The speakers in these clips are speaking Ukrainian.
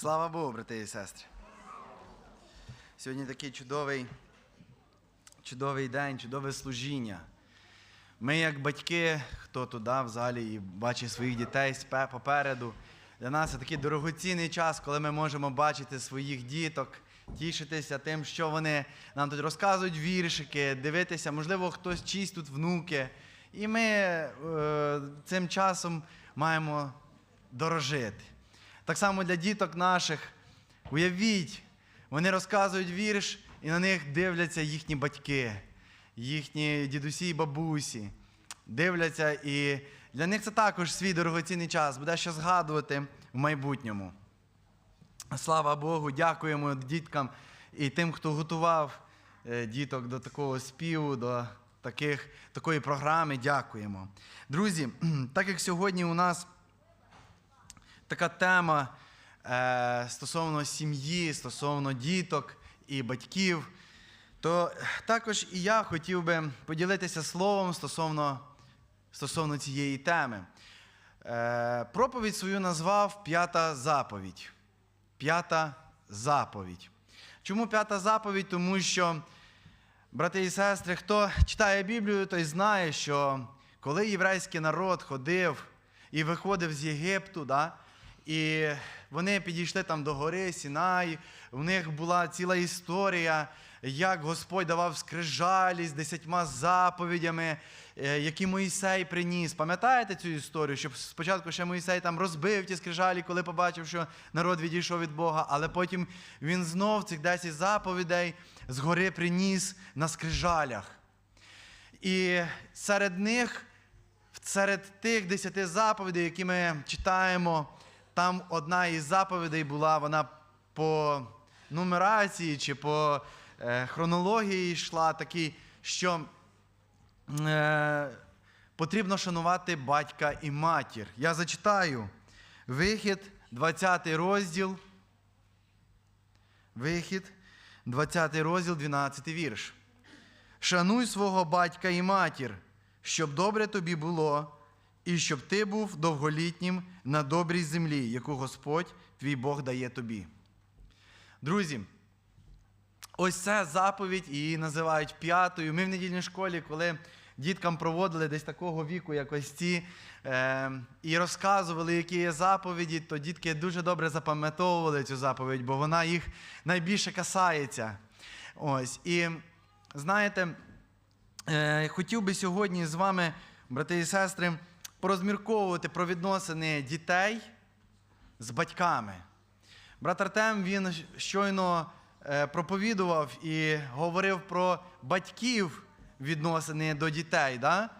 Слава Богу, брати і сестри. Сьогодні такий чудовий, чудовий день, чудове служіння. Ми, як батьки, хто туди в залі і бачить своїх дітей попереду, для нас це такий дорогоцінний час, коли ми можемо бачити своїх діток, тішитися тим, що вони нам тут розказують віршики, дивитися, можливо, хтось чиїсь тут внуки. І ми е, цим часом маємо дорожити. Так само для діток наших. Уявіть, вони розказують вірш, і на них дивляться їхні батьки, їхні дідусі і бабусі. Дивляться, і для них це також свій дорогоцінний час, буде що згадувати в майбутньому. Слава Богу, дякуємо діткам і тим, хто готував е, діток до такого співу, до таких, такої програми. Дякуємо. Друзі, так як сьогодні у нас така тема е, стосовно сім'ї, стосовно діток і батьків, то також і я хотів би поділитися словом стосовно, стосовно цієї теми. Е, проповідь свою назвав П'ята заповідь. П'ята заповідь. Чому п'ята заповідь? Тому що, брати і сестри, хто читає Біблію, той знає, що коли єврейський народ ходив і виходив з Єгипту, да, і вони підійшли там до гори Сінай, у них була ціла історія, як Господь давав скрижалі з десятьма заповідями, е, які Моїсей приніс. Пам'ятаєте цю історію? Щоб спочатку ще Моїсей там розбив ті скрижалі, коли побачив, що народ відійшов від Бога, але потім він знов цих 10 заповідей з гори приніс на скрижалях. І серед них, серед тих десяти заповідей, які ми читаємо, там одна із заповідей була, вона по нумерації чи по е, хронології йшла такий, що е, потрібно шанувати батька і матір. Я зачитаю вихід, 20 розділ. Вихід, 20 розділ, 12 вірш. Шануй свого батька і матір, щоб добре тобі було, і щоб ти був довголітнім на добрій землі, яку Господь твій Бог дає тобі. Друзі, ось це заповідь, її називають п'ятою. Ми в недільній школі, коли діткам проводили десь такого віку, як ось ці, е, і розказували, які є заповіді, то дітки дуже добре запам'ятовували цю заповідь, бо вона їх найбільше касається. Ось. І знаєте, е, хотів би сьогодні з вами, брати і сестри, порозмірковувати про відносини дітей з батьками. Брат Артем він щойно е, проповідував і говорив про батьків відносини до дітей. Да?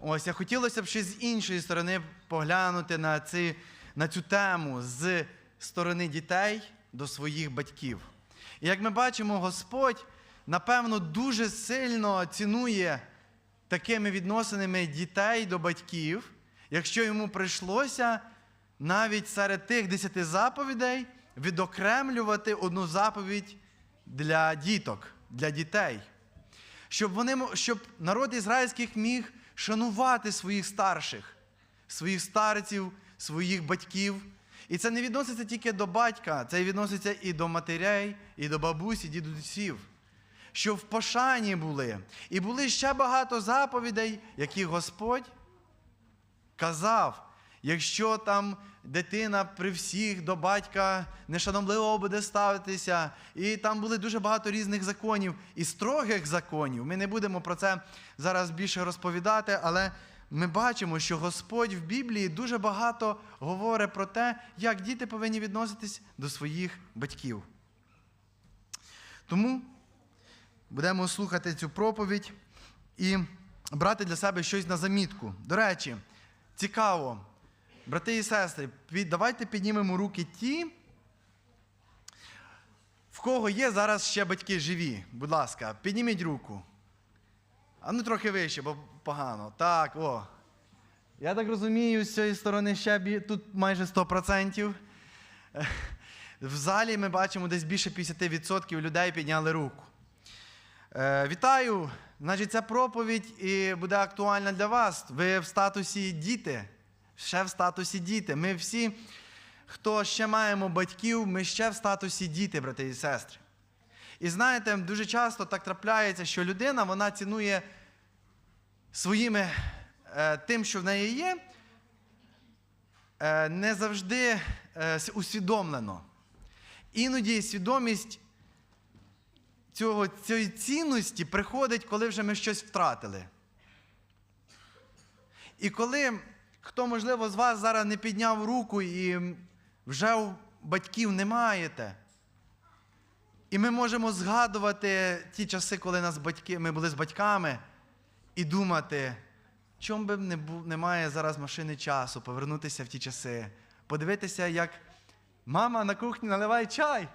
Ось я хотілося б ще з іншої сторони поглянути на, ці, на цю тему з сторони дітей до своїх батьків. І як ми бачимо, Господь, напевно, дуже сильно цінує такими відносинами дітей до батьків, якщо йому прийшлося навіть серед тих десяти заповідей відокремлювати одну заповідь для діток, для дітей. Щоб, вони, щоб народ ізраїльських міг шанувати своїх старших, своїх старців, своїх батьків. І це не відноситься тільки до батька, це відноситься і до матерей, і до бабусі, дідусів. Що в пошані були. І були ще багато заповідей, які Господь казав, якщо там дитина при всіх до батька нешанобливо буде ставитися, і там були дуже багато різних законів і строгих законів. Ми не будемо про це зараз більше розповідати, але ми бачимо, що Господь в Біблії дуже багато говорить про те, як діти повинні відноситись до своїх батьків. Тому будемо слухати цю проповідь і брати для себе щось на замітку. До речі, цікаво, брати і сестри, давайте піднімемо руки ті, в кого є зараз ще батьки живі. Будь ласка, підніміть руку. А ну трохи вище, бо погано. Так, о. Я так розумію, з цієї сторони ще бі- тут майже 100%. Е, В залі ми бачимо десь більше 50% людей підняли руку. Е, вітаю! Значить, ця проповідь буде актуальна для вас. Ви в статусі діти. Ще в статусі діти. Ми всі хто ще маємо батьків, ми ще в статусі діти, брати і сестри. І знаєте, дуже часто так трапляється, що людина вона цінує своїми е, тим, що в неї є, е, не завжди е, усвідомлено. Іноді свідомість цього, цієї цінності приходить, коли вже ми щось втратили. І коли хто, можливо, з вас зараз не підняв руку і вже у батьків не маєте, і ми можемо згадувати ті часи, коли нас батьки, ми були з батьками, і думати, чому би не бу- немає зараз машини часу, повернутися в ті часи, подивитися, як мама на кухні наливає чай.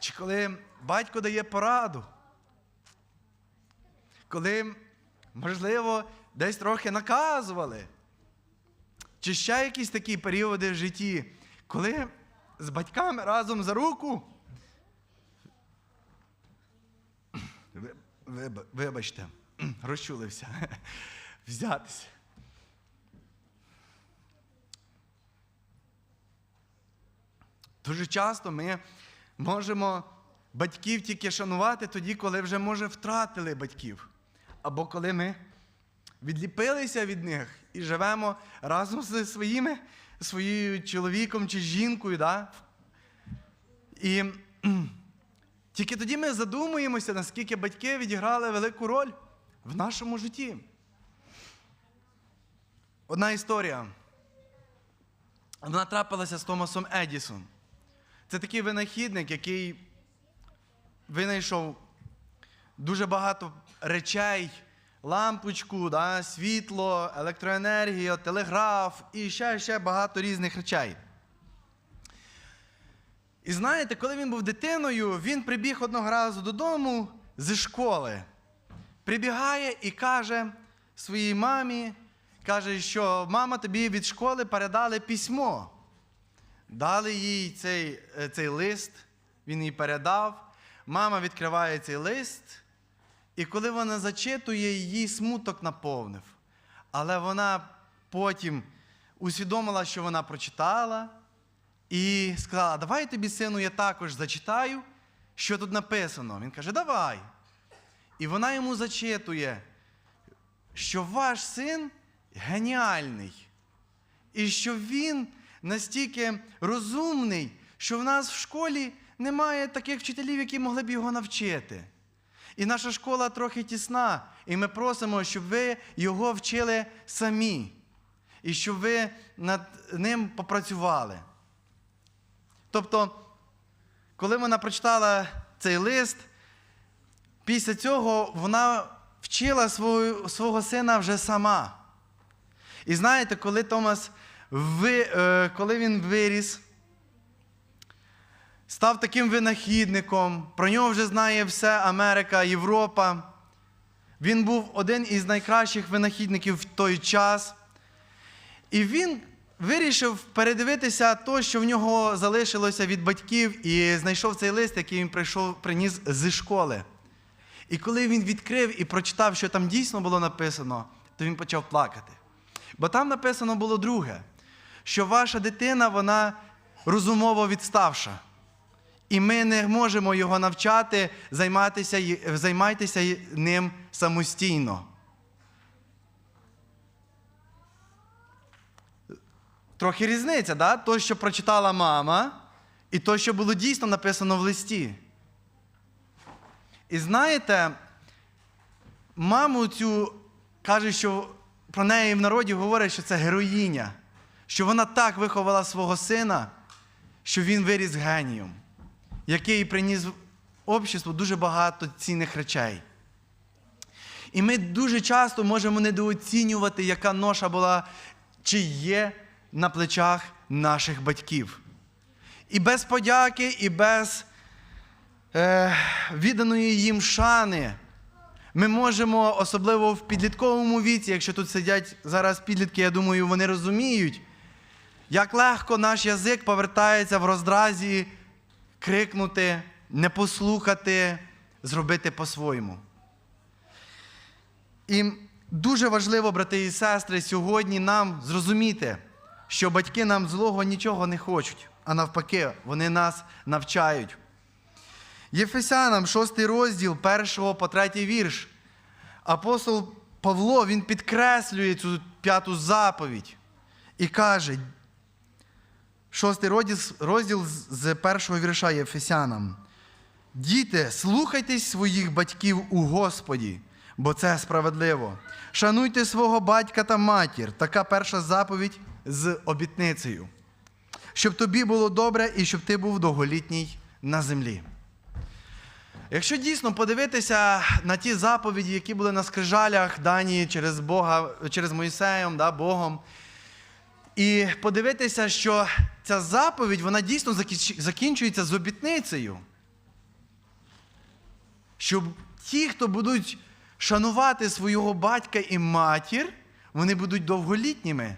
Чи коли батько дає пораду, коли, можливо, десь трохи наказували. Чи ще якісь такі періоди в житті, коли з батьками разом за руку. Вибачте, розчулився. Взятися. Дуже часто ми можемо батьків тільки шанувати тоді, коли вже, може, втратили батьків. Або коли ми відліпилися від них і живемо разом зі своїми, своїм чоловіком чи жінкою. Да? І тільки тоді ми задумуємося, наскільки батьки відіграли велику роль в нашому житті. Одна історія. Вона трапилася з Томасом Едісом. Це такий винахідник, який винайшов дуже багато речей, лампочку, да, світло, електроенергію, телеграф і ще, ще багато різних речей. І знаєте, коли він був дитиною, він прибіг одного разу додому зі школи. Прибігає і каже своїй мамі, каже, що мама тобі від школи передали письмо. Дали їй цей, е, цей лист, він їй передав. Мама відкриває цей лист, і коли вона зачитує, її смуток наповнив. Але вона потім усвідомила, що вона прочитала, і сказала: Давай тобі, сину, я також зачитаю, що тут написано. Він каже, давай. І вона йому зачитує, що ваш син геніальний. І що він настільки розумний, що в нас в школі немає таких вчителів, які могли б його навчити. І наша школа трохи тісна, і ми просимо, щоб ви його вчили самі, і щоб ви над ним попрацювали. Тобто, коли вона прочитала цей лист, після цього вона вчила свого, свого сина вже сама. І знаєте, коли Томас ви, е, коли він виріс, став таким винахідником, про нього вже знає все Америка, Європа. Він був один із найкращих винахідників в той час. І він вирішив передивитися те, що в нього залишилося від батьків, і знайшов цей лист, який він прийшов, приніс зі школи. І коли він відкрив і прочитав, що там дійсно було написано, то він почав плакати. Бо там написано було друге, що ваша дитина, вона розумово відставша. І ми не можемо його навчати, займатися, займайтеся ним самостійно. Трохи різниця, да? то, що прочитала мама, і то, що було дійсно написано в листі. І знаєте, маму цю кажуть, що про неї в народі говорять, що це героїня, що вона так виховала свого сина, що він виріс генієм, який приніс обществу дуже багато цінних речей. І ми дуже часто можемо недооцінювати, яка ноша була чи є на плечах наших батьків. І без подяки, і без е, відданої їм шани. Ми можемо, особливо в підлітковому віці, якщо тут сидять зараз підлітки, я думаю, вони розуміють, як легко наш язик повертається в роздразі крикнути, не послухати, зробити по-своєму. І дуже важливо, брати і сестри, сьогодні нам зрозуміти, що батьки нам злого нічого не хочуть, а навпаки, вони нас навчають. Єфесянам, 6 розділ, 1 по 3 вірш. Апостол Павло він підкреслює цю п'яту заповідь і каже, шостий розділ, з першого вірша Єфесянам. Діти, слухайтесь своїх батьків у Господі, бо це справедливо. Шануйте свого батька та матір. Така перша заповідь з обітницею. Щоб тобі було добре і щоб ти був довголітній на землі. Якщо дійсно подивитися на ті заповіді, які були на скрижалях, дані через Бога, через Моїсеєм, да, Богом, і подивитися, що ця заповідь вона дійсно закінчується з обітницею. Щоб ті, хто будуть шанувати свого батька і матір, вони будуть довголітніми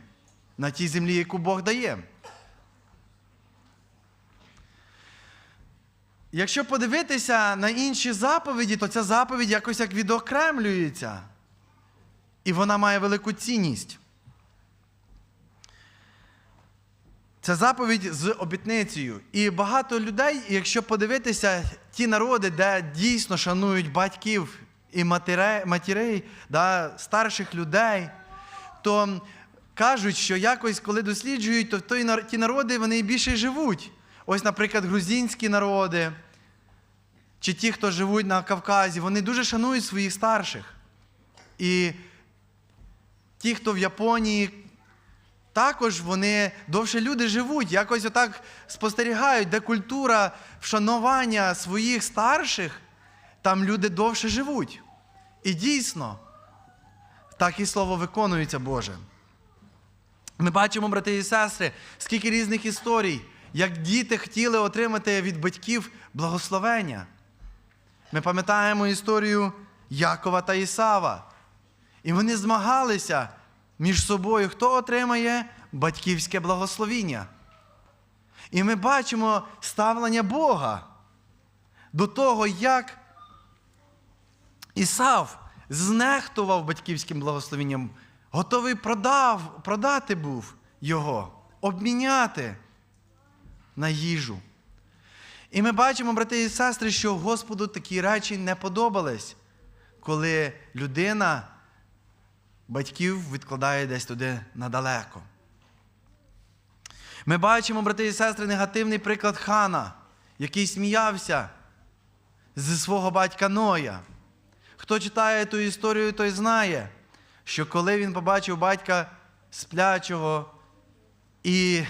на тій землі, яку Бог дає. Якщо подивитися на інші заповіді, то ця заповідь якось як відокремлюється. І вона має велику цінність. Це заповідь з обітницею. І багато людей, якщо подивитися, ті народи, де дійсно шанують батьків і матерей, матерей да, старших людей, то кажуть, що якось, коли досліджують, то ті народи вони більше живуть. Ось, наприклад, грузинські народи, чи ті, хто живуть на Кавказі, вони дуже шанують своїх старших. І ті, хто в Японії, також вони довше люди живуть, якось отак спостерігають, де культура вшанування своїх старших, там люди довше живуть. І дійсно, так і слово виконується Боже. Ми бачимо, брати і сестри, скільки різних історій, як діти хотіли отримати від батьків благословення. Ми пам'ятаємо історію Якова та Ісава. І вони змагалися між собою, хто отримає батьківське благословіння. І ми бачимо ставлення Бога до того, як Ісав знехтував батьківським благословенням, готовий продав, продати був його, обміняти на їжу. І ми бачимо, брати і сестри, що Господу такі речі не подобались, коли людина батьків відкладає десь туди надалеко. Ми бачимо, брати і сестри, негативний приклад хана, який сміявся зі свого батька Ноя. Хто читає ту історію, той знає, що коли він побачив батька сплячого і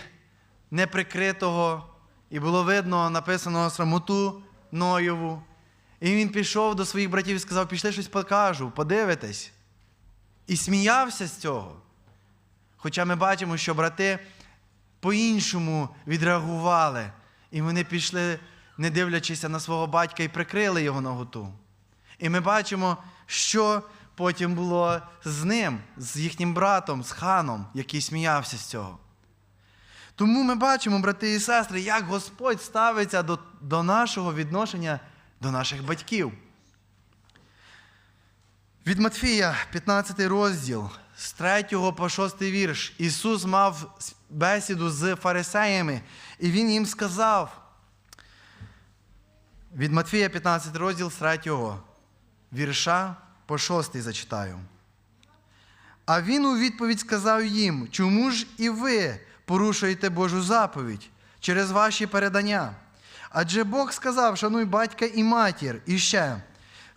неприкритого, і було видно написано срамоту Ноєву, і він пішов до своїх братів і сказав: пішли щось покажу, подивитесь. І сміявся з цього. Хоча ми бачимо, що брати по-іншому відреагували, і вони пішли, не дивлячись на свого батька, і прикрили його наготу. І ми бачимо, що потім було з ним, з їхнім братом, з ханом, який сміявся з цього. Тому ми бачимо, брати і сестри, як Господь ставиться до, до нашого відношення до наших батьків. Від Матфія, 15 розділ, з 3 по 6 вірш, Ісус мав бесіду з фарисеями, і Він їм сказав. Від Матфія, 15 розділ, з 3 вірша по 6 зачитаю. А він у відповідь сказав їм: Чому ж і ви порушуєте Божу заповідь через ваші передання? Адже Бог сказав: шануй батька і матір, і ще.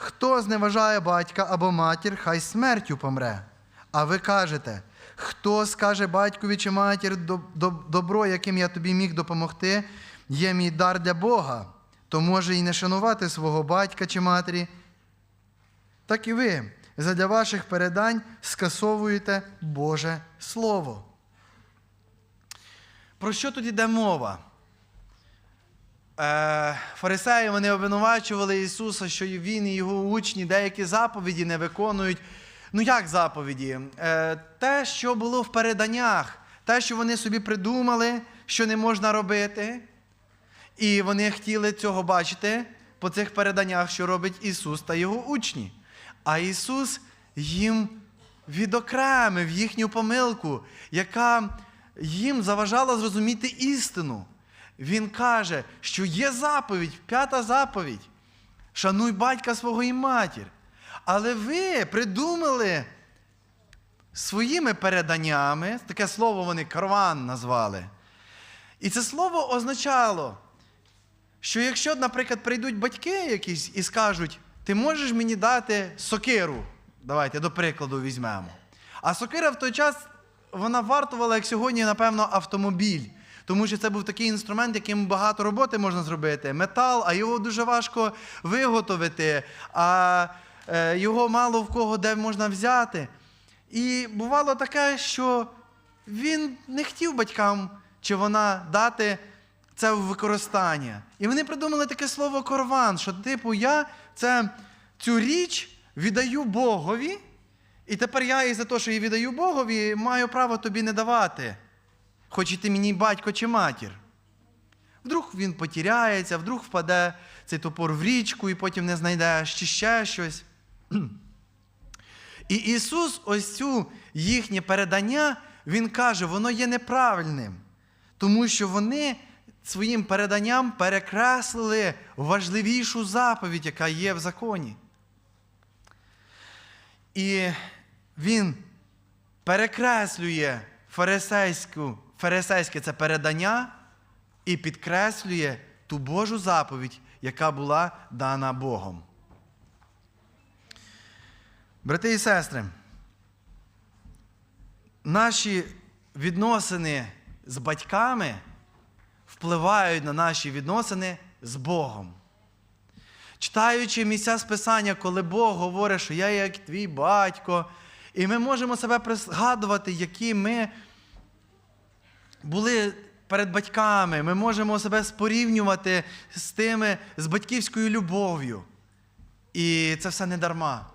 Хто зневажає батька або матір, хай смертю помре. А ви кажете, хто скаже батькові чи матір «Доб- доб- добро, яким я тобі міг допомогти, є мій дар для Бога, то може і не шанувати свого батька чи матері, так і ви задля ваших передань скасовуєте Боже Слово. Про що тут йде мова? Е, фарисеї вони обвинувачували Ісуса, що Він і його учні деякі заповіді не виконують. Ну, як заповіді? Е, те, що було в переданнях, те, що вони собі придумали, що не можна робити. І вони хотіли цього бачити по цих переданнях, що робить Ісус та Його учні. А Ісус їм відокремив їхню помилку, яка їм заважало зрозуміти істину. Він каже, що є заповідь, п'ята заповідь. Шануй батька свого і матір. Але ви придумали своїми переданнями, таке слово вони карван назвали. І це слово означало, що якщо, наприклад, прийдуть батьки якісь і скажуть, ти можеш мені дати сокиру, давайте до прикладу візьмемо. А сокира в той час вона вартувала, як сьогодні, напевно, автомобіль. Тому що це був такий інструмент, яким багато роботи можна зробити. Метал, а його дуже важко виготовити, а е, його мало в кого де можна взяти. І бувало таке, що він не хотів батькам чи вона дати це в використання. І вони придумали таке слово корван, що типу я це, цю річ віддаю Богові, і тепер я і за те, що її віддаю Богові, маю право тобі не давати, хоч і ти мені батько чи матір. Вдруг він потіряється, вдруг впаде цей топор в річку і потім не знайдеш, чи ще щось. І Ісус, ось цю їхнє передання, Він каже, воно є неправильним, тому що вони своїм переданням перекреслили важливішу заповідь, яка є в законі. І Він перекреслює фарисейську, фарисейське це передання і підкреслює ту Божу заповідь, яка була дана Богом. Брати і сестри, наші відносини з батьками впливають на наші відносини з Богом. Читаючи місця списання, коли Бог говорить, що я як твій батько, і ми можемо себе пригадувати, які ми були перед батьками, ми можемо себе спорівнювати з тими, з батьківською любов'ю. І це все не дарма.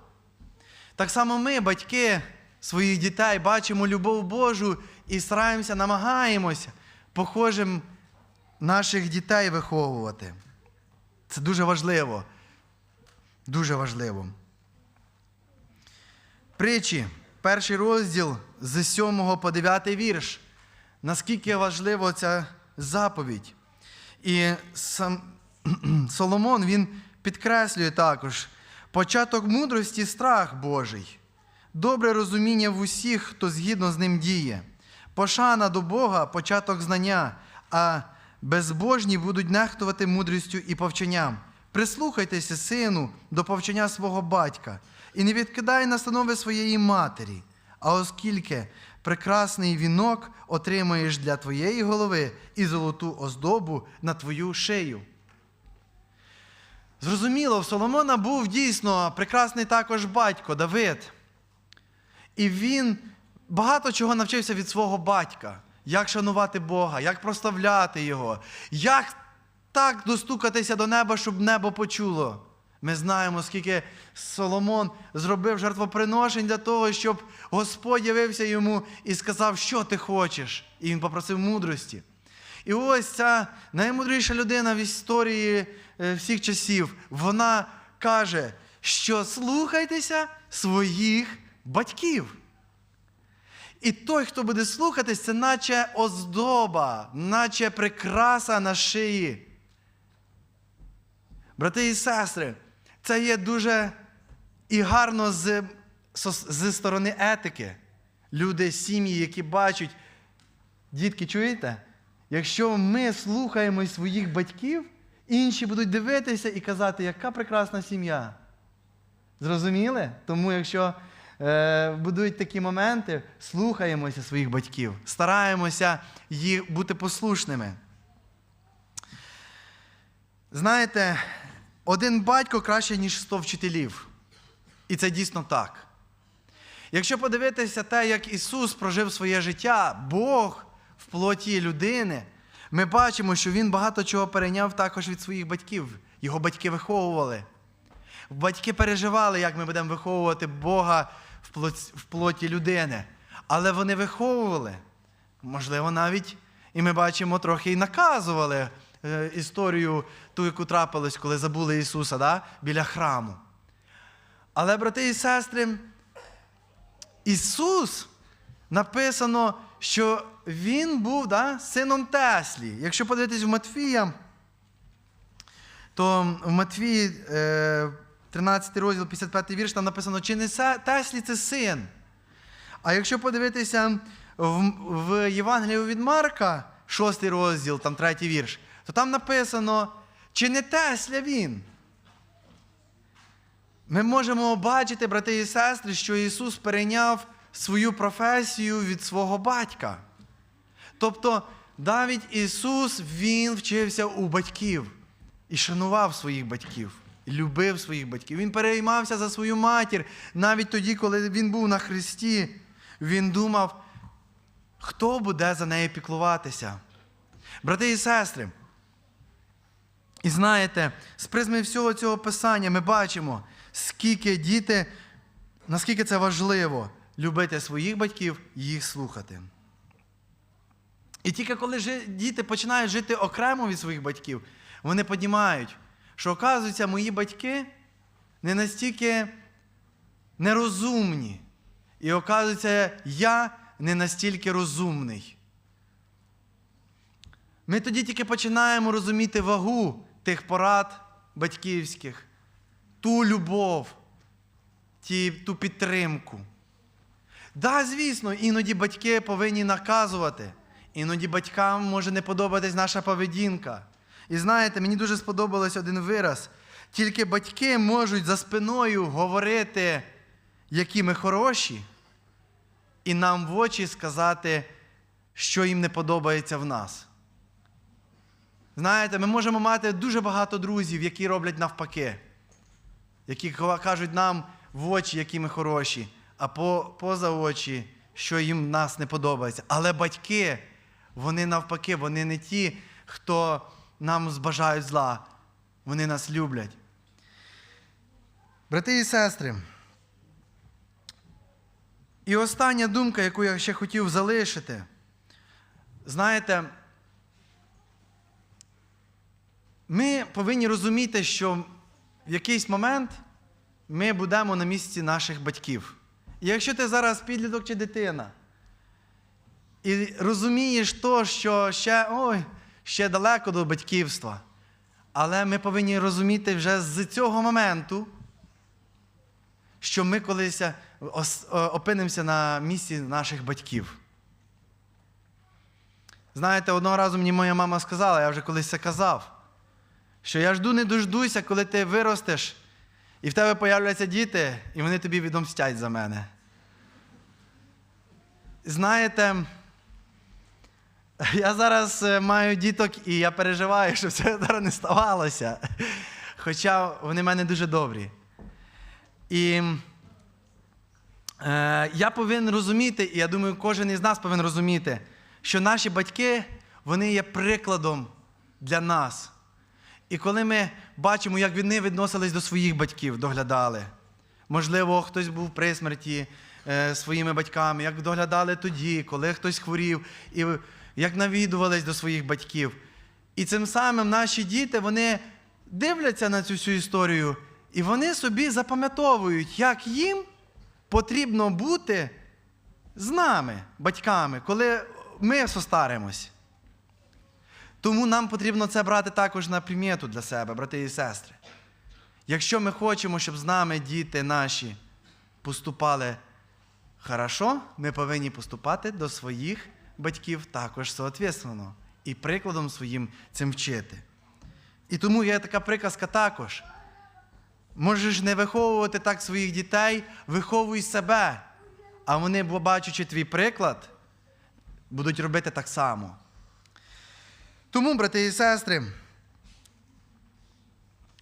Так само ми, батьки своїх дітей, бачимо любов Божу і стараємося, намагаємося похожим наших дітей виховувати. Це дуже важливо. Дуже важливо. Притчі, перший розділ з 7 по 9 вірш. Наскільки важлива ця заповідь. І сам Соломон він підкреслює також початок мудрості страх Божий, добре розуміння в усіх, хто згідно з ним діє, пошана до Бога початок знання, а безбожні будуть нехтувати мудрістю і повченням. Прислухайтеся, сину, до повчення свого батька, і не відкидай настанови своєї матері. А оскільки прекрасний вінок отримаєш для твоєї голови і золоту оздобу на твою шию. Зрозуміло, в Соломона був дійсно прекрасний також батько Давид. І він багато чого навчився від свого батька. Як шанувати Бога, як прославляти Його, як так достукатися до неба, щоб небо почуло. Ми знаємо, скільки Соломон зробив жертвоприношень для того, щоб Господь явився йому і сказав, що ти хочеш. І він попросив мудрості. І ось ця наймудріша людина в історії е, всіх часів, вона каже, що слухайтеся своїх батьків. І той, хто буде слухатись, це наче оздоба, наче прикраса на шиї. Брати і сестри, це є дуже і гарно з, зі сторони етики. Люди, сім'ї, які бачать, дітки, чуєте? Якщо ми слухаємо своїх батьків, інші будуть дивитися і казати, яка прекрасна сім'я. Зрозуміли? Тому, якщо е, будуть такі моменти, слухаємося своїх батьків, стараємося їх бути послушними. Знаєте, один батько краще, ніж 100 вчителів. І це дійсно так. Якщо подивитися те, як Ісус прожив своє життя, Бог в плоті людини, ми бачимо, що Він багато чого перейняв також від своїх батьків. Його батьки виховували. Батьки переживали, як ми будемо виховувати Бога в плоті людини. Але вони виховували. Можливо, навіть, і ми бачимо, трохи і наказували історію, ту, яку трапилась, коли забули Ісуса да? біля храму. Але, брати і сестри, Ісус написано, що він був да, сином Теслі. Якщо подивитись в Матфія, то в Матвії е, 13 розділ, 55 вірш, там написано, чи не Теслі це син. А якщо подивитися в, в Євангелію від Марка, 6 розділ, там 3 вірш, то там написано, чи не Тесля він. Ми можемо бачити, брати і сестри, що Ісус перейняв свою професію від свого батька. Тобто, навіть Ісус Він вчився у батьків і шанував своїх батьків, і любив своїх батьків. Він переймався за свою матір. Навіть тоді, коли він був на Христі, він думав, хто буде за нею піклуватися. Брати і сестри, і знаєте, з призми всього цього писання ми бачимо, скільки діти, наскільки це важливо любити своїх батьків і їх слухати. І тільки коли діти починають жити окремо від своїх батьків, вони піднімають, що, оказується, мої батьки не настільки нерозумні. І оказується, я не настільки розумний. Ми тоді тільки починаємо розуміти вагу тих порад батьківських, ту любов, ті, ту підтримку. Да, звісно, іноді батьки повинні наказувати, іноді батькам може не подобатись наша поведінка. І знаєте, мені дуже сподобався один вираз. Тільки батьки можуть за спиною говорити, які ми хороші, і нам в очі сказати, що їм не подобається в нас. Знаєте, ми можемо мати дуже багато друзів, які роблять навпаки, які кажуть нам в очі, які ми хороші, а по, поза очі, що їм нас не подобається. Але батьки, вони навпаки, вони не ті, хто нам збажають зла. Вони нас люблять. Брати і сестри. І остання думка, яку я ще хотів залишити. Знаєте, ми повинні розуміти, що в якийсь момент ми будемо на місці наших батьків. І якщо ти зараз підліток чи дитина, і розумієш то, що ще, ой, ще далеко до батьківства, але ми повинні розуміти вже з цього моменту, що ми колись опинимося на місці наших батьків. Знаєте, одного разу мені моя мама сказала, я вже колись це казав, що я жду не дождуся, коли ти виростеш, і в тебе появляться діти, і вони тобі відомстять за мене. Знаєте, я зараз е, маю діток, і я переживаю, щоб це зараз не ставалося. Хоча вони в мене дуже добрі. І е, я повинен розуміти, і я думаю, кожен із нас повинен розуміти, що наші батьки, вони є прикладом для нас. І коли ми бачимо, як вони відносились до своїх батьків, доглядали. Можливо, хтось був при смерті е, своїми батьками, як доглядали тоді, коли хтось хворів, і як навідувались до своїх батьків. І цим самим наші діти вони дивляться на цю всю історію, і вони собі запам'ятовують, як їм потрібно бути з нами, батьками, коли ми состаримось. Тому нам потрібно це брати також на приміту для себе, брати і сестри. Якщо ми хочемо, щоб з нами діти наші поступали хорошо, ми повинні поступати до своїх батьків також соответственно і прикладом своїм цим вчити. І тому є така приказка також. Можеш не виховувати так своїх дітей, виховуй себе. А вони, бо бачачи твій приклад, будуть робити так само. Тому, брати і сестри,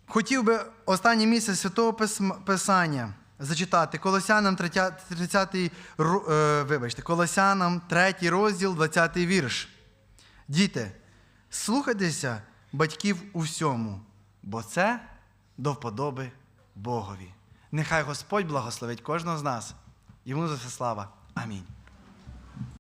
хотів би останнє місце Святого Писання зачитати Колосянам 30, 30 ру- е, вибачте, Колосянам 3 розділ, 20 вірш. Діти, слухайтеся батьків у всьому, бо це до вподоби Богові. Нехай Господь благословить кожного з нас. Йому за все слава. Амінь.